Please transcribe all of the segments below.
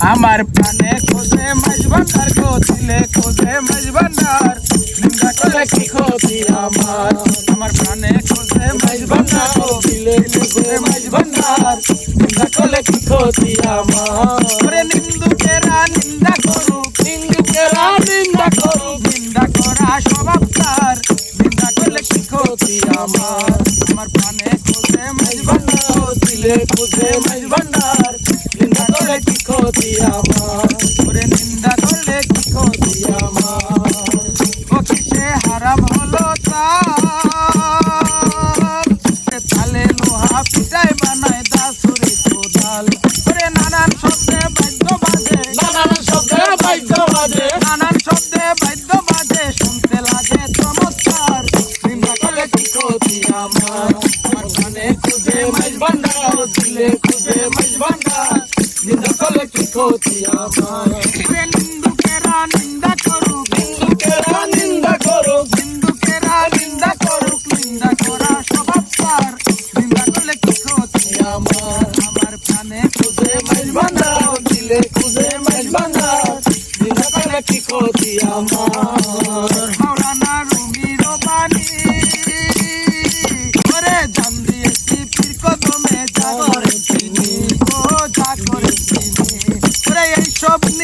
আমার প্রাণে খোঁজে মাঝ ভান্ডার গো দিলে খোঁজে মাঝ ভান্ডার নিন্দা করলে কি ক্ষতি আমার? আমার প্রাণে খোঁজে মাঝ ভান্ডার গো দিলে খোঁজে মাঝ ভান্ডার নিন্দা করলে কি ক্ষতি আমার? ওরে নিন্দুকেরা, নিন্দা করুক। নিন্দুকেরা, নিন্দা করুক। নিন্দা করা স্বভাব তার নিন্দা করলে কি ক্ষতি আমার? আমার প্রাণে খোঁজে মাঝ ভান্ডার দিলে খোঁজে মাঝ ভান্ডার নিন্দা করলে কি ক্ষতি আমার? ওরে নিন্দা করলে কি ক্ষতি আমার? কিসে হারাম হলো তালে লোহা পিটাই বানায় দাসুরে কোদাল। ওরে নানান শব্দে বাদ্য বাজে। নানান শব্দে বাদ্য বাজে। নানান শব্দে বাদ্য বাজে। শুনতে লাগে চমৎকার। নিন্দা করলে কি ক্ষতি আমার? খুঁজে মাইজ ভান্ডার দিলে খুঁজে মাইজ ভান্ডার। নিন্দুকেরা নিন্দা করুক। নিন্দুকেরা নিন্দা করুক। নিন্দুকেরা নিন্দা করুক। নিন্দা করা স্বভাব তার নিন্দা করলে কি ক্ষতি? আমার। আমার প্রাণে খুঁজে মাইজ ভান্ডার দিলে খুঁজে মাইজ ভান্ডার। নিন্দা করলে কি ক্ষতি আমার?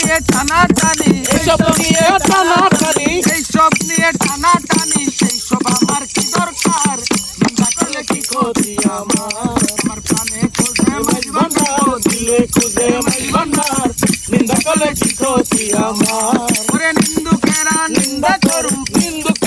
নিয়ে টানা টানি এইসব নিয়ে টানাটানি। এইসব নিয়ে টানা টানি সেই সব আমার কি দরকার? নিন্দা করলে কি ক্ষতি আমার? আমার প্রাণে খোঁজে মাঝ ভান্ডার। দিলে খুঁজে মাই ভান্ডার। নিন্দা করলে কি ক্ষতি আমার? ওরে নিন্দুকেরা নিন্দা করুক নিন্দুকেরা